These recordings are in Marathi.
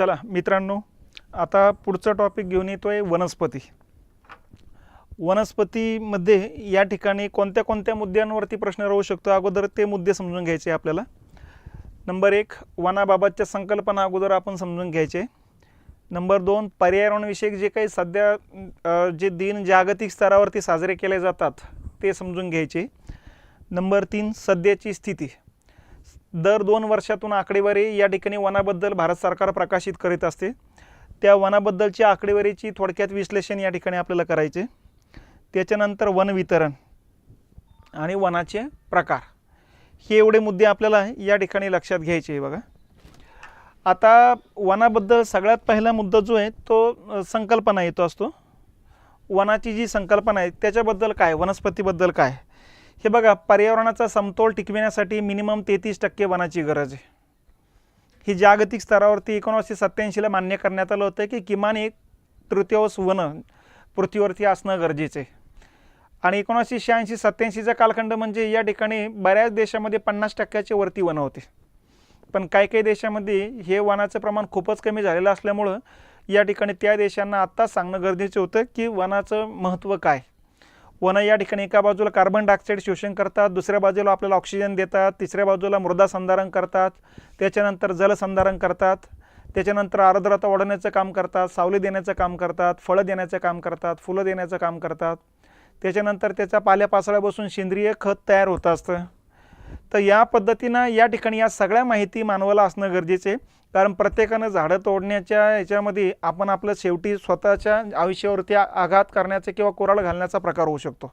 चला मित्रांनो आता पुढचा टॉपिक घेऊन येतो आहे वनस्पती. वनस्पतीमध्ये या ठिकाणी कोणत्या कोणत्या मुद्द्यांवरती प्रश्न राहू शकतो? अगोदर ते मुद्दे समजून घ्यायचे आपल्याला. नंबर एक वनाबाबतच्या संकल्पना अगोदर आपण समजून घ्यायचे. नंबर दोन पर्यावरणविषयक जे काही सध्या जे दिन जागतिक स्तरावरती साजरे केले जातात ते समजून घ्यायचे. नंबर तीन सध्याची स्थिती. दर दोन वर्षातून आकडेवारी या ठिकाणी वनाबद्दल भारत सरकार प्रकाशित करीत असते. त्या वनाबद्दलची आकडेवारीची थोडक्यात विश्लेषण या ठिकाणी आपल्याला करायचे. त्याच्यानंतर वन वितरण आणि वनाचे प्रकार. हे एवढे मुद्दे आपल्याला या ठिकाणी लक्षात घ्यायचे बघा. आता वनाबद्दल सगळ्यात पहिला मुद्दा जो आहे तो संकल्पना येतो असतो. वनाची जी संकल्पना आहे त्याच्याबद्दल काय? वनस्पतीबद्दल काय? हे बघा पर्यावरणाचा समतोल टिकविण्यासाठी मिनिमम तेहतीस टक्के वनाची गरज आहे. ही जागतिक स्तरावरती एकोणीसशे सत्त्याऐंशीला मान्य करण्यात आलं होतं की किमान एक तृतीयांश वन पृथ्वीवरती असणं गरजेचं आहे. आणि एकोणीसशे शहाऐंशी सत्त्याऐंशीचा कालखंड म्हणजे या ठिकाणी बऱ्याच देशामध्ये पन्नास टक्क्याचे वरती वनं होते. पण काही काही देशामध्ये हे वनाचं प्रमाण खूपच कमी झालेलं असल्यामुळं या ठिकाणी त्या देशांना आत्ताच सांगणं गरजेचं होतं की वनाचं महत्त्व काय. वनं या ठिकाणी एका बाजूला कार्बन डायऑक्साईड शोषण करतात दुसऱ्या बाजूला आपल्याला ऑक्सिजन देतात तिसऱ्या बाजूला मृदा संधारण करतात त्याच्यानंतर जलसंधारण करतात त्याच्यानंतर आर्द्रता वाढवण्याचं काम करतात सावली देण्याचं काम करतात फळं देण्याचं काम करतात फुलं देण्याचं काम करतात. त्याच्यानंतर त्याच्या बसून सेंद्रिय खत तयार होत असतं. तर या पद्धतीनं या ठिकाणी या सगळ्या माहिती मानवाला असणं गरजेचं आहे. कारण प्रत्येकानं झाडं तोडण्याच्या ह्याच्यामध्ये आपण आपलं शेवटी स्वतःच्या आयुष्यावरती आघात करण्याचा किंवा कोराळ घालण्याचा प्रकार होऊ शकतो.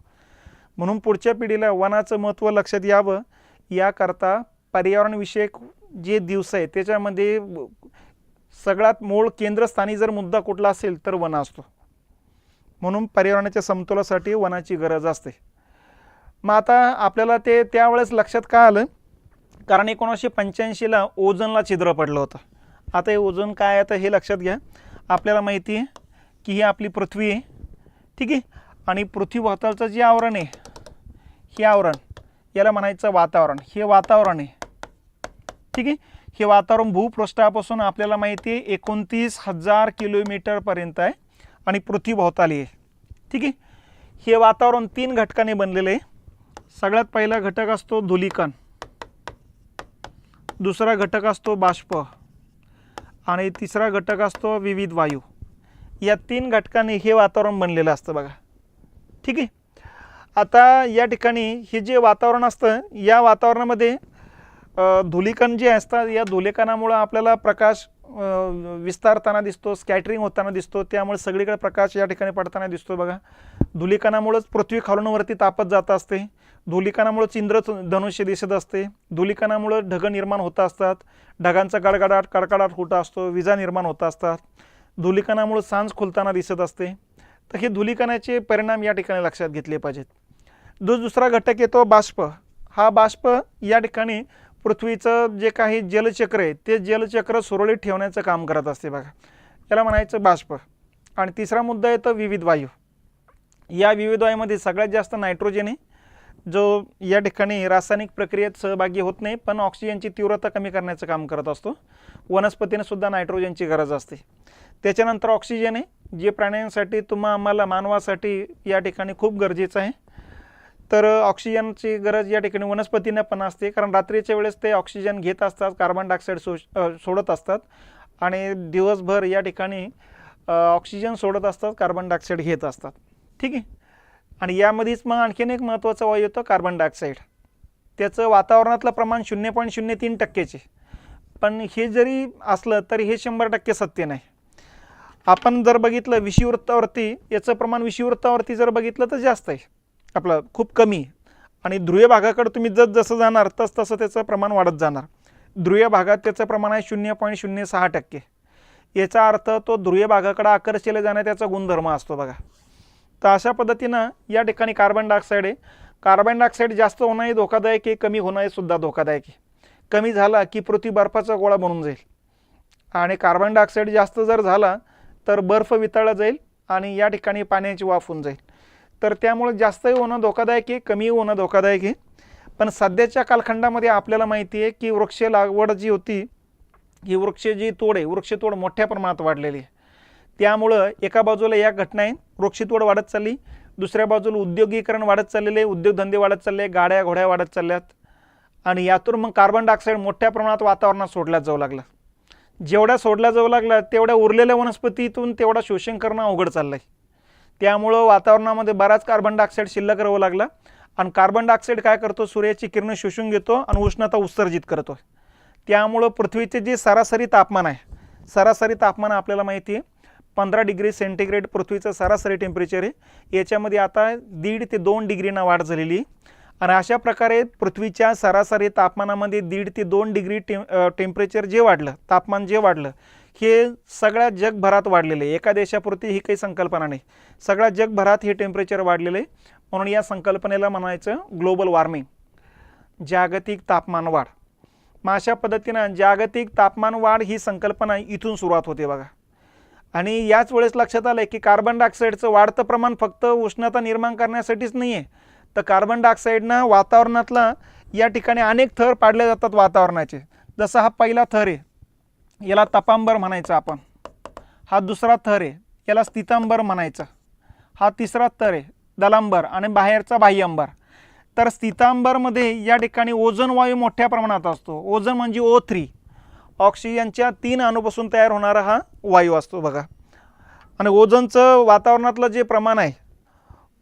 म्हणून पुढच्या पिढीला वनाचं महत्त्व लक्षात यावं. याकरता पर्यावरणविषयक जे दिवस आहे त्याच्यामध्ये सगळ्यात मूळ केंद्रस्थानी जर मुद्दा कुठला असेल तर वन असतो. म्हणून पर्यावरणाच्या समतोलासाठी वनाची गरज असते. मग आता आपल्याला ते त्यावेळेस लक्षात का आलं? कारण एकोणीसशे पंच्याऐंशीला ओझनला छिद्र पडलं होतं. आता हे ओझोन काय आहे? आता हे लक्षात घ्या. आपल्याला माहिती आहे की ही आपली पृथ्वी आहे. ठीक आहे? आणि पृथ्वीभोवतालचं जे आवरण आहे हे आवरण याला म्हणायचं वातावरण. हे वातावरण आहे. ठीक आहे? हे वातावरण भूपृष्ठापासून आपल्याला माहिती आहे एकोणतीस हजार किलोमीटरपर्यंत आहे आणि पृथ्वीभोवताली आहे. ठीक आहे? हे वातावरण तीन घटकाने बनलेलं आहे. सगळ्यात पहिला घटक असतो धुलिकण. दुसरा घटक असतो बाष्प आणि तिसरा घटक असतो विविध वायू. या तीन घटकांनी हे वातावरण बनलेलं असतं बघा. ठीक आहे? आता या ठिकाणी हे जे वातावरण असतं या वातावरणामध्ये धुलिकण जे असतात या धुलिकणामुळं आपल्याला प्रकाश विस्तारताना दिसतो स्कॅटरिंग होताना दिसतो त्यामुळे सगळीकडे प्रकाश या ठिकाणी पडताना दिसतो बघा. धुलिकणामुळंच पृथ्वी खालूनवरती तापत जात असते. धुलिकणामुळंच इंद्र धनुष्य दिसत असते. धुलिकणामुळं ढगं निर्माण होत असतात. ढगांचा गडगडाट कडकडाट होत असतो विजा निर्माण होत असतात. धुलिकणामुळं सांज खुलताना दिसत असते. तर हे धुलिकणाचे परिणाम या ठिकाणी लक्षात घेतले पाहिजेत. जो दुसरा घटक येतो बाष्प. हा बाष्प या ठिकाणी पृथ्वीचं जे काही जलचक्र आहे ते जलचक्र सुरळीत ठेवण्याचं काम करत असते बघा. याला म्हणायचं बाष्प. आणि तिसरा मुद्दा येतो विविध वायू. या विविध वायूमध्ये सगळ्यात जास्त नायट्रोजन आहे. जो या ठिकाणी रासायनिक प्रक्रियेत सहभागी होत नाही पण ऑक्सिजनची तीव्रता कमी करण्याचं काम करत असतो. वनस्पतीने सुद्धा नायट्रोजनची गरज असते. त्याच्यानंतर ऑक्सिजन आहे जे प्राण्यांसाठी तुम्हा आम्हाला मानवासाठी या ठिकाणी खूप गरजेचं आहे. तर ऑक्सिजनची गरज या ठिकाणी वनस्पतींना पण असते. कारण रात्रीच्या वेळेस ते ऑक्सिजन घेत असतात कार्बन डायऑक्साईड सो सोडत असतात. आणि दिवसभर या ठिकाणी ऑक्सिजन सोडत असतात कार्बन डायऑक्साईड घेत असतात. ठीक आहे? आणि यामध्येच मग आणखीन एक महत्त्वाचा वायू येतो कार्बन डायऑक्साईड. त्याचं वातावरणातलं प्रमाण शून्य पॉईंट शून्य तीन टक्केचे. पण हे जरी असलं तरी हे शंभर टक्के सत्य नाही. आपण जर बघितलं विषुववृत्तावरती याचं प्रमाण विषुववृत्तावरती जर बघितलं तर जास्त आहे. आपलं खूप कमी आणि ध्रुवीय भागाकडे तुम्ही जस जसं जाणार तस तसं त्याचं प्रमाण वाढत जाणार. ध्रुवीय भागात त्याचं प्रमाण आहे शून्य पॉईंट शून्य सहा टक्के. याचा अर्थ तो ध्रुवीय भागाकडे आकर्षिले जाणे त्याचा गुणधर्म असतो बघा. तर अशा पद्धतीनं या ठिकाणी कार्बन डायऑक्साईड आहे. कार्बन डायऑक्साईड जास्त होणंही धोकादायक आहे कमी होणंही सुद्धा धोकादायक आहे. कमी झाला की पृथ्वी बर्फाचा गोळा बनून जाईल. आणि कार्बन डायऑक्साईड जास्त जर झाला तर बर्फ वितळला जाईल आणि या ठिकाणी पाण्याची वाफ होऊन जाईल. तर त्यामुळे जास्तही होणं धोकादायक आहे कमी होणं धोकादायक आहे. पण सध्याच्या कालखंडामध्ये आपल्याला माहिती आहे की वृक्ष लागवड जी होती ही वृक्ष जी तोड आहे वृक्षतोड मोठ्या प्रमाणात वाढलेली आहे. त्यामुळं एका बाजूला या घटना आहे वृक्षतोड वाढत चालली दुसऱ्या बाजूला उद्योगीकरण वाढत चाललेले उद्योगधंदे वाढत चालले गाड्या घोड्या वाढत चालल्यात. आणि यातून मग कार्बन डायऑक्साईड मोठ्या प्रमाणात वातावरणात सोडला जाऊ लागला. जेवढ्या सोडला जाऊ लागला तेवढ्या उरलेल्या वनस्पतीतून तेवढा शोषण करणं अवघड चाललं आहे त्यामुळं वातावरणामध्ये बराच कार्बन डायऑक्साईड शिल्लक राहू लागला. आणि कार्बन डायऑक्साईड काय करतो? सूर्याची किरणं शोषून घेतो आणि उष्णता उत्सर्जित करतो. त्यामुळं पृथ्वीचे जे सरासरी तापमान आहे सरासरी तापमान आपल्याला माहिती आहे पंधरा डिग्री सेंटीग्रेड पृथ्वीचं सरासरी टेम्परेचर आहे. याच्यामध्ये आता दीड ते दोन डिग्रीना वाढ झालेली आहे. आणि अशा प्रकारे पृथ्वीच्या सरासरी तापमानामध्ये दीड ते दोन डिग्री टेम टेम्परेचर जे वाढलं तापमान जे वाढलं हे सगळ्या जगभरात वाढलेलं आहे. एका देशापुरती ही काही संकल्पना नाही. सगळ्या जगभरात हे टेम्परेचर वाढलेलं आहे. म्हणून या संकल्पनेला म्हणायचं ग्लोबल वॉर्मिंग जागतिक तापमान वाढ. मग अशा पद्धतीनं जागतिक तापमान वाढ ही संकल्पना इथून सुरुवात होते बघा. आणि याच वेळेस लक्षात आलं की कार्बन डायऑक्साईडचं वाढतं प्रमाण फक्त उष्णता निर्माण करण्यासाठीच नाही आहे तर कार्बन डायऑक्साईडनं वातावरणातला या ठिकाणी अनेक थर पाडले जातात वातावरणाचे. जसा हा पहिला थर आहे याला तपांबर म्हणायचं आपण. हा दुसरा थर आहे. याला स्थितांबर म्हणायचं. हा तिसरा थर आहे. दलांबर आणि बाहेरचा बाह्यंबर तर स्थितांबरमध्ये या ठिकाणी ओझोन वायू मोठ्या प्रमाणात असतो. ओझोन म्हणजे ओ थ्री ऑक्सिजनच्या तीन अणूपासून तयार होणारा हा वायू असतो बघा. आणि ओझोनचं वातावरणातलं जे प्रमाण आहे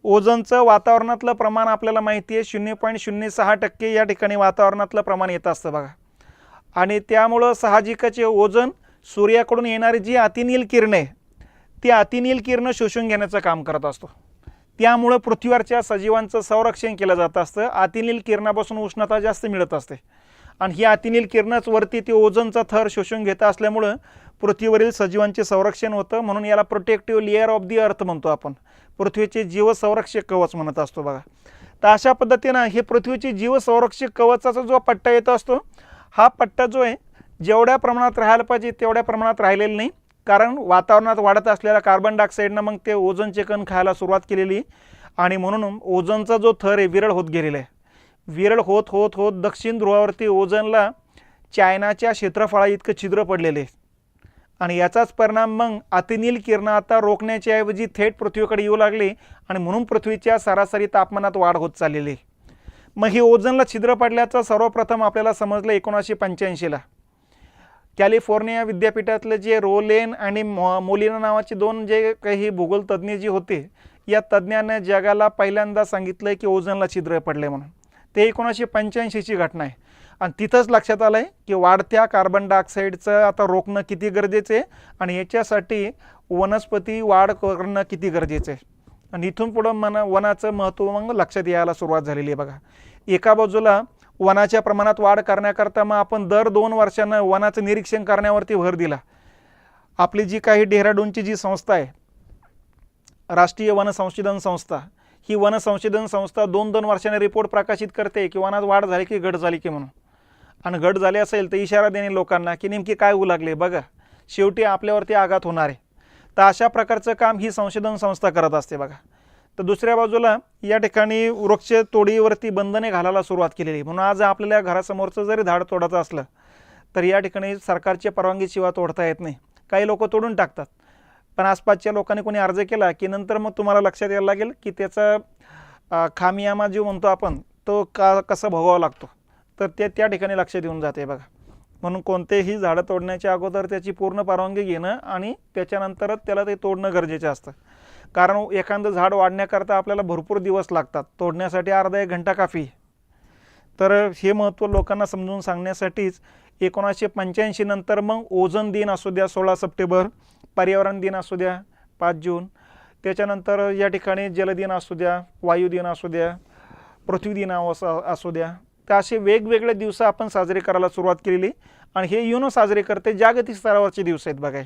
ओझोनचं वातावरणातलं प्रमाण आपल्याला माहिती आहे शून्य पॉईंट शून्य सहा टक्के या ठिकाणी वातावरणातलं प्रमाण येत असतं बघा. आणि त्यामुळं साहजिकाचे ओझन सूर्याकडून येणारी जी अतिनील किरणे ती अतिनील किरणं शोषून घेण्याचं काम करत असतो. त्यामुळं पृथ्वीवरच्या सजीवांचं संरक्षण केलं जात असतं. अतिनील किरणापासून उष्णता जास्त मिळत असते. आणि ही अतिनील किरणच वरती ती ओझनचा थर शोषून घेत असल्यामुळं पृथ्वीवरील सजीवांचे संरक्षण होतं. म्हणून याला प्रोटेक्टिव्ह लेअर ऑफ दी अर्थ म्हणतो आपण. पृथ्वीचे जीवसंरक्षक कवच म्हणत असतो बघा. तर अशा पद्धतीनं हे पृथ्वीची जीवसंरक्षक कवचाचा जो पट्टा येत असतो हा पट्टा जो आहे जेवढ्या प्रमाणात राहायला पाहिजे तेवढ्या प्रमाणात राहिलेला नाही. कारण वातावरणात वाढत असलेल्या कार्बन डायऑक्साईडनं मग ते ओझोनचे कण खायला सुरुवात केलेली. आणि म्हणून ओझोनचा जो थर आहे विरळ होत गेलेला आहे. विरळ होत होत होत दक्षिण ध्रुवावरती ओझनला चायनाच्या क्षेत्रफळा इतकं छिद्र पडलेले आहे. आणि याचाच परिणाम मग अतिनील किरणं आता रोखण्याच्या ऐवजी थेट पृथ्वीकडे येऊ लागले. आणि म्हणून पृथ्वीच्या सरासरी तापमानात वाढ होत चाललेली आहे. मग हे ओझोनला छिद्र पडल्याचं सर्वप्रथम आपल्याला समजलं एकोणीसशे पंच्याऐंशीला. कॅलिफोर्निया विद्यापीठातले जे रोलेन आणि मो मोलिना नावाचे दोन जे काही भूगोलतज्ज्ञ जे होते या तज्ज्ञाने जगाला पहिल्यांदा सांगितलं की ओझनला छिद्र पडले म्हणून. ते एकोणीसशे पंच्याऐंशीची घटना आहे. आणि तिथंच लक्षात आलं आहे की वाढत्या कार्बन डायऑक्साईडचं आता रोखणं किती गरजेचं आहे आणि याच्यासाठी वनस्पती वाढ करणं किती गरजेचं आहे. आणि इथून पुढं मन वनाचं महत्त्व मग लक्षात यायला सुरुवात झालेली आहे बघा. एका बाजूला वनाच्या प्रमाणात वाढ करण्याकरता मग आपण दर दोन वर्षानं वनाचं निरीक्षण करण्यावरती भर दिला. आपली जी काही डेहराडूनची जी संस्था आहे राष्ट्रीय वन संशोधन संस्था ही वन संशोधन संस्था दोन दोन वर्षाने रिपोर्ट प्रकाशित करते की वनात वाढ झाली की घट झाली की म्हणून. आणि घट झाली असेल तर इशारा देणे लोकांना की नेमकी काय होऊ लागले बघा. शेवटी आपल्यावरती आघात होणार आहे. तर अशा प्रकारचं काम ही संशोधन संस्था करत असते बघा. तर दुसऱ्या बाजूला या ठिकाणी वृक्ष तोडीवरती बंधने घालायला सुरुवात केलेली. म्हणून आज आपल्याला घरासमोरचं जरी झाड तोडायचं असलं तर या ठिकाणी सरकारच्या परवानगीशिवाय तोडता येत नाही. काही लोक तोडून टाकतात. पण आसपासच्या लोकांनी कोणी अर्ज केला की नंतर मग तुम्हाला लक्षात यायला लागेल की त्याचा खामियामा जो म्हणतो आपण तो का कसा भोगावा लागतो. तर ते त्या ठिकाणी लक्ष देऊन जाते बघा. म्हणून कोणतेही झाडं तोडण्याच्या अगोदर त्याची पूर्ण परवानगी घेणं आणि त्याच्यानंतरच त्याला ते तोडणं गरजेचं असतं. कारण एखादं झाड वाढण्याकरता आपल्याला भरपूर दिवस लागतात. तोडण्यासाठी अर्धा एक घंटा काफी. तर हे महत्त्व लोकांना समजून सांगण्यासाठीच एकोणीसशे पंच्याऐंशी नंतर मग ओझन दिन असू द्या सोळा सप्टेंबर पर्यावरण दिन असू द्या पाच जून. त्याच्यानंतर या ठिकाणी जलदिन असू द्या वायू दिन असू द्या पृथ्वी दिन असं असू द्या. तर असे वेगवेगळे दिवस आपण साजरे करायला सुरुवात केलेली. आणि हे युनो साजरे करते जागतिक स्तरावरचे दिवस आहेत बघा.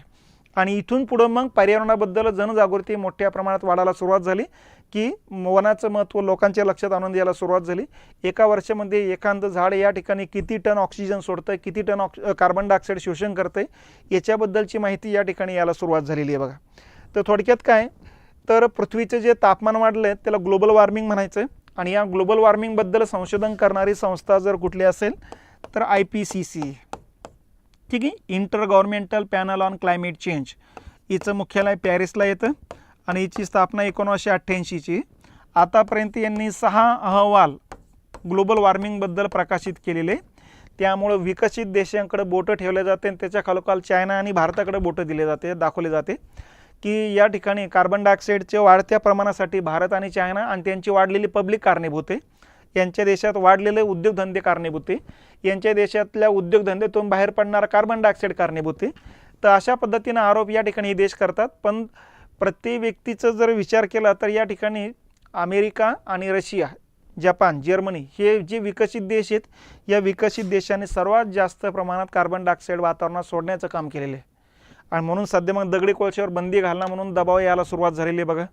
आणि इथून पुढं मग पर्यावरणाबद्दल जनजागृती मोठ्या प्रमाणात वाढायला सुरुवात झाली की वनाचं महत्त्व लोकांच्या लक्षात आणून द्यायला सुरुवात झाली. एका वर्षामध्ये एखादं झाड या ठिकाणी किती टन ऑक्सिजन सोडतं किती टन ऑक्स कार्बन डायऑक्साईड शोषण करतं याच्याबद्दलची माहिती या ठिकाणी यायला सुरुवात झालेली आहे बघा. तर थोडक्यात काय? तर पृथ्वीचं जे तापमान वाढलं आहे त्याला ग्लोबल वॉर्मिंग म्हणायचं आहे आणि या ग्लोबल वॉर्मिंगबद्दल संशोधन करणारी संस्था जर कुठली असेल तर आय पी सी सी ठीक आहे? Inter governmental panel on climate change हिचं मुख्यालय पॅरिसला येतं आणि हिची स्थापना एकोणीसशे अठ्ठ्याऐंशीची. आतापर्यंत यांनी सहा अहवाल ग्लोबल वॉर्मिंगबद्दल प्रकाशित केलेले. त्यामुळं विकसित देशांकडे बोटं ठेवले जाते आणि त्याच्या खालोखाल चायना आणि भारताकडे बोटं दिले जाते दाखवले जाते. की या ठिकाणी कार्बन डायऑक्साईडच्या वाढत्या प्रमाणासाठी भारत आणि चायना आणि त्यांची वाढलेली पब्लिक कारणीभूत आहे. यांच्या देशात वाढलेले उद्योगधंदे कारणीभूत आहे. यांच्या देशातल्या उद्योगधंद्यातून बाहेर पडणारा कार्बन डायऑक्साईड कारणीभूत आहे. तर अशा पद्धतीनं आरोप या ठिकाणी हे देश करतात. पण प्रत्येक व्यक्तीचं जर विचार केला तर या ठिकाणी अमेरिका आणि रशिया जपान जर्मनी हे जे विकसित देश आहेत या विकसित देशाने सर्वात जास्त प्रमाणात कार्बन डायऑक्साईड वातावरणात सोडण्याचं काम केलेलं आहे. आणि म्हणून सध्या मग दगडी कोळशावर बंदी घालणं म्हणून दबाव यायला सुरुवात झालेली आहे बघा.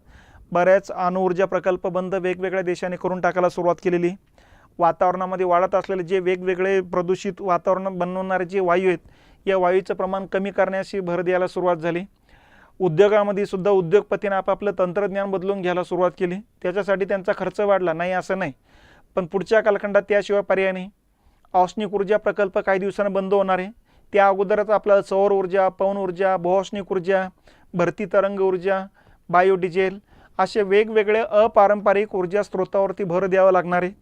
बऱ्याच अणुऊर्जा प्रकल्प बंद वेगवेगळ्या देशांनी करून टाकायला सुरुवात केलेली. वातावरणामध्ये वाढत असलेले जे वेगवेगळे प्रदूषित वातावरण बनवणारे जे वायू आहेत या वायूचं प्रमाण कमी करण्याशी भर द्यायला सुरुवात झाली. उद्योगामध्ये सुद्धा उद्योगपतीने आपापलं तंत्रज्ञान बदलून घ्यायला सुरुवात केली. त्याच्यासाठी त्यांचा खर्च वाढला. नाही असं नाही. पण पुढच्या कालखंडात त्याशिवाय पर्याय नाही. औष्णिक ऊर्जा प्रकल्प काही दिवसानं बंद होणार आहे. त्या अगोदरच आपल्याला सौर ऊर्जा पवन ऊर्जा बहुऔष्णिक ऊर्जा भरती तरंग ऊर्जा बायोडिझेल असे वेगवेगळे अपारंपरिक ऊर्जा स्रोतावरती भर द्यावा लागणार आहे.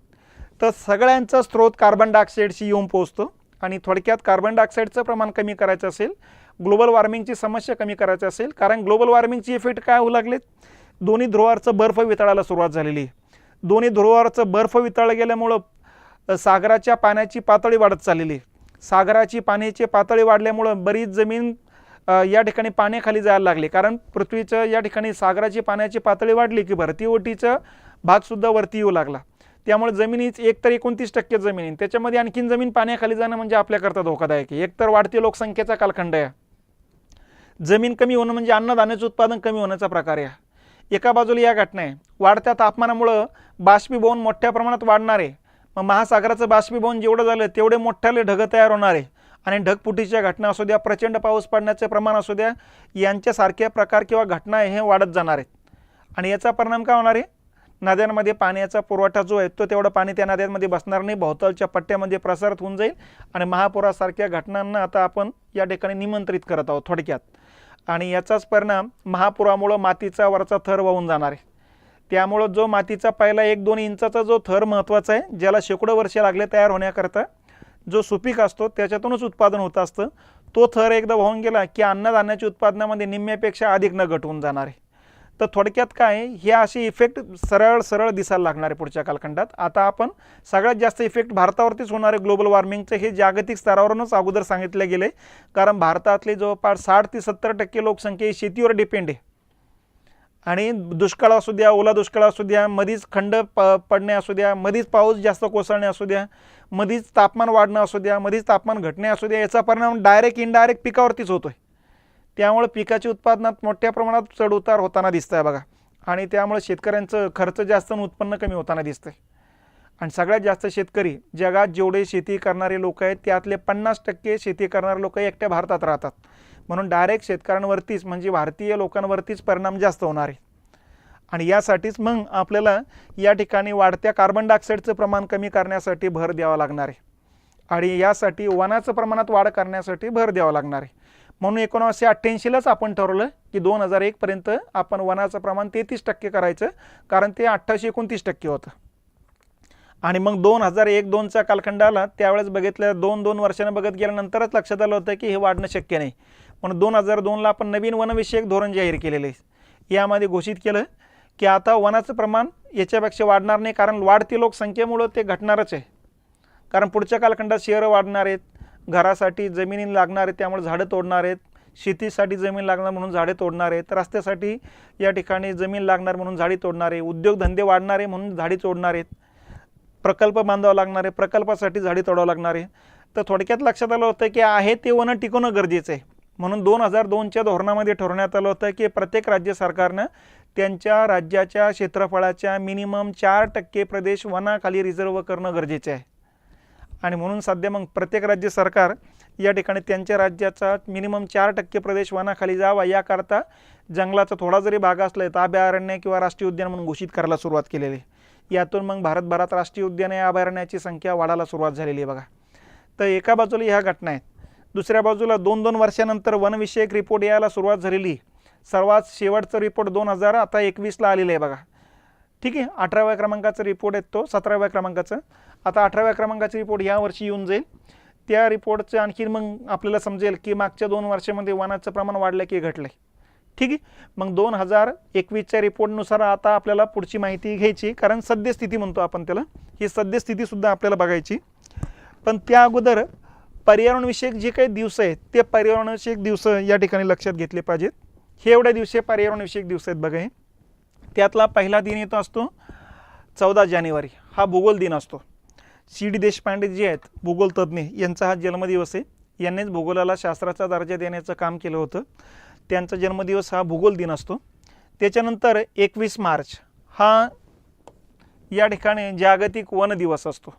तर सगळ्यांचा स्रोत कार्बन डायऑक्साईडशी येऊन पोहोचतो आणि थोडक्यात कार्बन डायऑक्साईडचं प्रमाण कमी करायचं असेल ग्लोबल वॉर्मिंगची समस्या कमी करायची असेल कारण ग्लोबल वॉर्मिंगची इफेक्ट काय होऊ लागलेत? दोन्ही ध्रुवावरचं बर्फ वितळायला सुरुवात झालेली आहे. दोन्ही ध्रुवावरचं बर्फ वितळलं गेल्यामुळं सागराच्या पाण्याची पातळी वाढत चाललेली आहे. सागराची पाण्याची पातळी वाढल्यामुळं बरीच जमीन या ठिकाणी पाण्याखाली जायला लागली. कारण पृथ्वीचं या ठिकाणी सागराची पाण्याची पातळी वाढली की भरतीओटीचं भागसुद्धा वरती येऊ लागला. त्यामुळे जमिनीच एक तर एकोणतीस टक्के जमीन आहे. त्याच्यामध्ये आणखीन जमीन पाण्याखाली जाणं म्हणजे आपल्याकरता धोकादायक आहे. एकतर वाढती लोकसंख्येचा कालखंड आहे. जमीन कमी होणं म्हणजे अन्नधान्याचं उत्पादन कमी होण्याचा प्रकार आहे. एका बाजूला या घटना आहे. वाढत्या तापमानामुळं बाष्पीभवन मोठ्या प्रमाणात वाढणार आहे. मग महासागराचं बाष्पीभवन जेवढं झालं तेवढे मोठ्याले ढगं तयार होणार आहे. आणि ढगफुटीच्या घटना असू द्या प्रचंड पाऊस पडण्याचे प्रमाण असू द्या यांच्यासारख्या प्रकार किंवा घटना हे वाढत जाणार आहेत. आणि याचा परिणाम काय होणार आहे? नद्यांमध्ये पाण्याचा पुरवठा जो आहे तो तेवढं पाणी त्या नद्यांमध्ये बसणार नाही भोवतालच्या पट्ट्यामध्ये प्रसारित होऊन जाईल. आणि महापुरासारख्या घटनांना आता आपण या ठिकाणी निमंत्रित करत आहोत थोडक्यात. आणि याचाच परिणाम महापुरामुळं मातीचा वरचा थर वाहून जाणार आहे. त्यामुळं जो मातीचा पहिला एक दोन इंचाचा जो थर महत्त्वाचा आहे ज्याला शेकडो वर्षे लागले तयार होण्याकरता जो सुपीक असतो त्याच्यातूनच उत्पादन होत असतं तो थर एकदा वाहून गेला की अन्नधान्याच्या उत्पादनामध्ये निम्म्यापेक्षा अधिक न घटवून जाणार आहे. तर थोडक्यात काय हे असे इफेक्ट सरळ सरळ दिसायला लागणार आहे पुढच्या कालखंडात. आता आपण सगळ्यात जास्त इफेक्ट भारतावरतीच होणार आहे ग्लोबल वॉर्मिंगचं हे जागतिक स्तरावरूनच अगोदर सांगितलं गेलं आहे कारण भारतातली जवळपास साठ ते सत्तर टक्के लोकसंख्या ही शेतीवर डिपेंड आहे. आणि दुष्काळ असू द्या ओला दुष्काळ असू द्या मधीच खंड प पडणे असू द्या मधीच पाऊस जास्त कोसळणे असू द्या मधीच तापमान वाढणं असू द्या मधीच तापमान घटणे असू द्या याचा परिणाम डायरेक्ट इनडायरेक्ट पिकावरतीच होतो आहे त्यामुळे पिकाच्या उत्पादनात मोठ्या प्रमाणात चढ उतार होताना दिसत आहे बघा. आणि त्यामुळे शेतकऱ्यांचं खर्च जास्त आणि उत्पन्न कमी होताना दिसतं आहे आणि सगळ्यात जास्त शेतकरी जगात जेवढे शेती करणारे लोक आहेत त्यातले पन्नास टक्के शेती करणारे लोक एकट्या भारतात राहतात. म्हणून डायरेक्ट शेतकऱ्यांवरतीच म्हणजे भारतीय लोकांवरतीच परिणाम जास्त होणार आहे. आणि यासाठीच मग आपल्याला या ठिकाणी वाढत्या कार्बन डायऑक्साईडचं प्रमाण कमी करण्यासाठी भर द्यावा लागणार आहे. आणि यासाठी वनाचं प्रमाणात वाढ करण्यासाठी भर द्यावा लागणार आहे. म्हणून एकोणीसशे अठ्ठ्याऐंशीलाच आपण ठरवलं की दोन हजार एकपर्यंत आपण वनाचं प्रमाण तेहतीस टक्के करायचं कारण ते अठ्ठाशे एकोणतीस टक्के होतं. आणि मग दोन हजार एक दोनचा कालखंड आला त्यावेळेस बघितलं दोन दोन वर्षानं बघत गेल्यानंतरच लक्षात आलं होतं की हे वाढणं शक्य नाही. म्हणून दोन हजार दोनला आपण नवीन वनविषयक धोरण जाहीर केलेलं आहे. यामध्ये घोषित केलं की आता वनाचं प्रमाण याच्यापेक्षा वाढणार नाही कारण वाढती लोकसंख्येमुळं ते घटणारच आहे. कारण पुढच्या कालखंडात शहरं वाढणार आहेत घरासाठी जमिनी लागणार आहेत त्यामुळे झाडं तोडणार आहेत शेतीसाठी जमीन लागणार म्हणून झाडे तोडणार आहेत रस्त्यासाठी या ठिकाणी जमीन लागणार म्हणून झाडी तोडणार आहे उद्योगधंदे वाढणार आहे म्हणून झाडी तोडणार आहेत प्रकल्प बांधावं लागणार आहे प्रकल्पासाठी झाडी तोडावं लागणार आहे. तर थोडक्यात लक्षात आलं होतं की आहे ते वन टिकवणं गरजेचं आहे. म्हणून दोन हजार दोनच्या धोरणामध्ये ठरवण्यात आलं होतं की प्रत्येक राज्य सरकारनं त्यांच्या राज्याच्या क्षेत्रफळाच्या मिनिमम चार टक्के प्रदेश वनाखाली रिझर्व करणं गरजेचे आहे. आणि म्हणून सध्या मग प्रत्येक राज्य सरकार या ठिकाणी त्यांच्या राज्याचा मिनिमम चार टक्के प्रदेश वनाखाली जावा याकरता जंगलाचा थोडा जरी भाग असला तर अभयारण्य किंवा राष्ट्रीय उद्यान म्हणून घोषित करायला सुरुवात केलेली आहे. यातून मग भारतभरात राष्ट्रीय उद्याने अभयारण्याची संख्या वाढायला सुरुवात झालेली आहे बघा. तर एका बाजूला ह्या घटना आहेत. दुसऱ्या बाजूला दोन दोन वर्षानंतर वनविषयक रिपोर्ट यायला सुरुवात झालेली. सर्वात शेवटचा रिपोर्ट दोन हजार आता एकवीसला आलेलं आहे बघा. ठीक आहे अठराव्या क्रमांकाचा रिपोर्ट आहे तो सतराव्या क्रमांकाचा. आता अठराव्या क्रमांकाचा रिपोर्ट यावर्षी येऊन जाईल. त्या रिपोर्टचं आणखी मग आपल्याला समजेल की मागच्या दोन वर्षामध्ये वनाचं प्रमाण वाढलं की घटलं आहे ठीक आहे मग दोन हजार एकवीसच्या रिपोर्टनुसार आता आपल्याला पुढची माहिती घ्यायची कारण सद्यस्थिती म्हणतो आपण त्याला. ही सद्यस्थितीसुद्धा आपल्याला बघायची. पण त्या अगोदर पर्यावरणविषयक जे काही दिवस आहेत ते पर्यावरणविषयक दिवस या ठिकाणी लक्षात घेतले पाहिजेत. हे एवढ्या दिवशी पर्यावरणविषयक दिवस आहेत बघा हे. त्यातला पहिला दिन येतो असतो चौदा जानेवारी. हा भूगोल दिन असतो. सी डी देशपांडे जे आहेत भूगोल तज्ज्ञ यांचा हा जन्मदिवस आहे. यांनीच भूगोलाला शास्त्राचा दर्जा देण्याचं काम केलं होतं. त्यांचा जन्मदिवस हा भूगोल दिन असतो. त्याच्यानंतर एकवीस मार्च हा या ठिकाणी जागतिक वन दिवस असतो.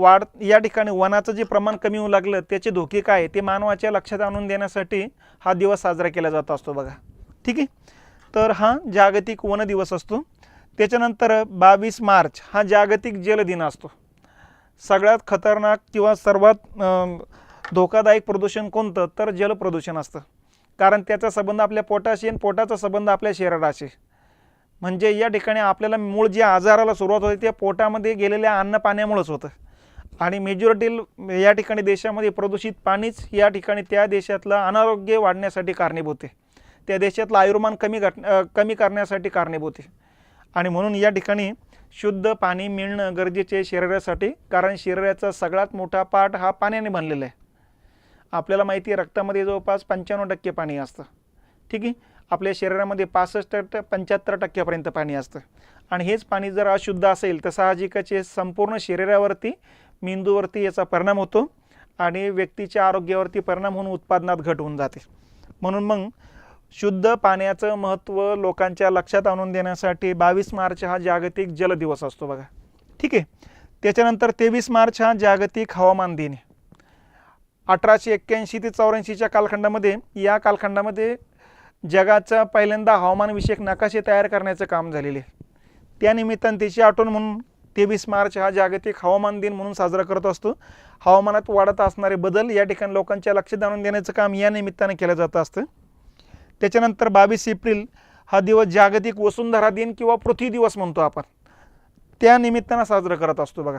वाढ या ठिकाणी वनाचं जे प्रमाण कमी होऊ लागलं त्याचे धोके काय ते मानवाच्या लक्षात आणून देण्यासाठी हा दिवस साजरा केला जात असतो बघा. ठीक आहे? तर हा जागतिक वन दिवस असतो. त्याच्यानंतर बावीस मार्च हा जागतिक जल दिन असतो. सगळ्यात खतरनाक किंवा सर्वात धोकादायक प्रदूषण कोणतं? तर जल प्रदूषण असतं. कारण त्याचा संबंध आपल्या पोटाशी आणि पोटाचा संबंध आपल्या शरीराशी. म्हणजे या ठिकाणी आपल्याला मूळ जे आजाराला सुरुवात होते ते पोटामध्ये गेलेल्या अन्न पाण्यामुळंच होतं. आणि मेजॉरिटी या ठिकाणी देशामध्ये प्रदूषित पाणीच या ठिकाणी त्या देशातलं अनारोग्य वाढण्यासाठी कारणीभूत आहे. त्या देशातलं आयुर्मान कमी घट कमी करण्यासाठी कारणीभूत आहे. आणि म्हणून या ठिकाणी शुद्ध पाणी मिळणं गरजेचे आहे शरीरासाठी कारण शरीराचा सगळ्यात मोठा पाठ हा पाण्याने बनलेला आहे. आपल्याला माहिती आहे रक्तामध्ये जवळपास पंच्याण्णव टक्के पाणी असतं. ठीक आहे? आपल्या शरीरामध्ये पासष्ट ते पंच्याहत्तर टक्क्यापर्यंत पाणी असतं. आणि हेच पाणी जर अशुद्ध असेल तर साहजिकच हे संपूर्ण शरीरावरती मेंदूवरती याचा परिणाम होतो आणि व्यक्तीच्या आरोग्यावरती परिणाम होऊन उत्पादनात घट होऊन जाते. म्हणून मग शुद्ध पाण्याचं महत्त्व लोकांच्या लक्षात आणून देण्यासाठी बावीस मार्च हा जागतिक जल दिवस असतो बघा. ठीक आहे? त्याच्यानंतर तेवीस मार्च हा जागतिक हवामान दिन आहे. अठराशे एक्क्याऐंशी ते चौऱ्याऐंशीच्या कालखंडामध्ये या कालखंडामध्ये जगाचा पहिल्यांदा हवामानविषयक नकाशे तयार करण्याचं काम झालेले आहे. त्यानिमित्तानं त्याची आठवण म्हणून तेवीस मार्च हा जागतिक हवामान दिन म्हणून साजरा करत असतो. हवामानात वाढत असणारे बदल या ठिकाणी लोकांच्या लक्षात आणून देण्याचं काम या निमित्तानं केलं जात असतं. त्याच्यानंतर बावीस एप्रिल हा दिवस जागतिक वसुंधरा दिन किंवा पृथ्वी दिवस म्हणतो आपण. त्या निमित्तानं साजरा करत असतो बघा.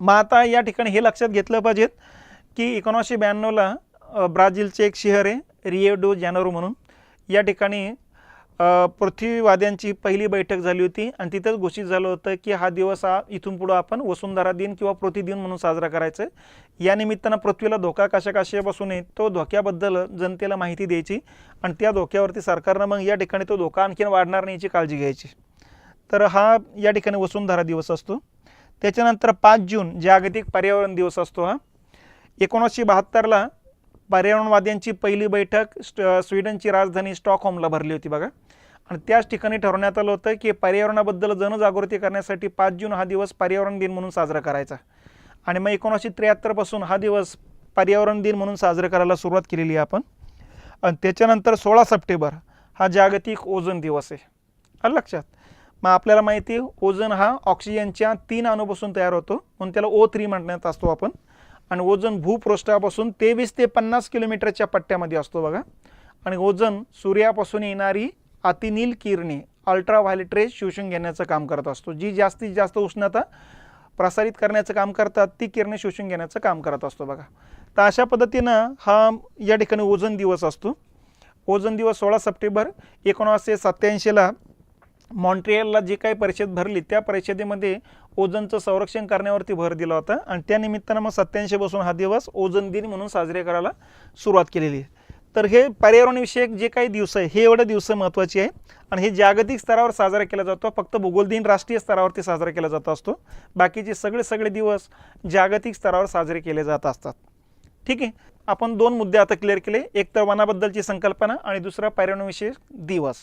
मग आता या ठिकाणी हे लक्षात घेतलं पाहिजेत की एकोणीसशे ब्याण्णवला ब्राझीलचे एक शहर आहे रिएडो जॅनरो म्हणून. या ठिकाणी पृथ्वीवाद्यांची पहिली बैठक झाली होती आणि तिथंच घोषित झालं होतं की हा दिवस हा इथून पुढं आपण वसुंधरा दिन किंवा पृथ्वीदिन म्हणून साजरा करायचा आहे. या निमित्तानं पृथ्वीला धोका कशा कशापासून आहे? तो धोक्याबद्दल जनतेला माहिती द्यायची आणि त्या धोक्यावरती सरकारनं मग या ठिकाणी तो धोका आणखीन वाढणार नाही याची काळजी घ्यायची. तर हा या ठिकाणी वसुंधरा दिवस असतो. त्याच्यानंतर पाच जून जागतिक पर्यावरण दिवस असतो हा. एकोणीसशे बहात्तरला पर्यावरणवाद्यांची पहिली बैठक स्ट स्वीडनची राजधानी स्टॉकहोमला भरली होती बघा. आणि त्याच ठिकाणी ठरवण्यात आलं होतं की पर्यावरणाबद्दल जनजागृती करण्यासाठी पाच जून हा दिवस पर्यावरण दिन म्हणून साजरा करायचा. आणि मग एकोणीसशे त्र्याहत्तरपासून हा दिवस पर्यावरण दिन म्हणून साजरा करायला सुरुवात केलेली आहे आपण. आणि त्याच्यानंतर सोळा सप्टेंबर हा जागतिक ओझोन दिवस आहे. आलं लक्षात? मग आपल्याला माहिती आहे ओझोन हा ऑक्सिजनच्या तीन अणूपासून तयार होतो. म्हणून त्याला ओ थ्री म्हणण्यात असतो आपण. आणि ओझोन भूपृष्ठापासून तेवीस ते पन्नास किलोमीटरच्या पट्ट्यामध्ये असतो बघा. आणि ओझोन सूर्यापासून येणारी अतिनील किरणे अल्ट्राव्हायलेट रेज शोषून घेण्याचं काम करत असतो. जी जास्तीत जास्त उष्णता प्रसारित करण्याचं काम करतात ती किरणे शोषून घेण्याचं काम करत असतो बघा. तर अशा पद्धतीनं हा या ठिकाणी ओझोन दिवस असतो. ओझोन दिवस सोळा सप्टेंबर एकोणावीसशे सत्त्याऐंशीला मॉन्ट्रियलला जी काही परिषद भरली त्या परिषदेमध्ये ओझोनचं संरक्षण करण्यावरती भर दिला होता. आणि त्या निमित्तानं मग सत्याऐंशी बसून हा दिवस ओझोन दिन म्हणून साजरे करायला सुरुवात केलेली आहे. तर हे पर्यावरणविषयक जे काही दिवस आहे हे एवढं दिवस महत्त्वाचे आहे. आणि हे जागतिक स्तरावर साजरा केला जातो. फक्त भूगोल दिन राष्ट्रीय स्तरावरती साजरा केला जात असतो. बाकीचे सगळे सगळे दिवस जागतिक स्तरावर साजरे केले जात असतात. ठीक आहे? आपण दोन मुद्दे आता क्लिअर केले. एक तर वनाबद्दलची संकल्पना आणि दुसरा पर्यावरणविषयक दिवस.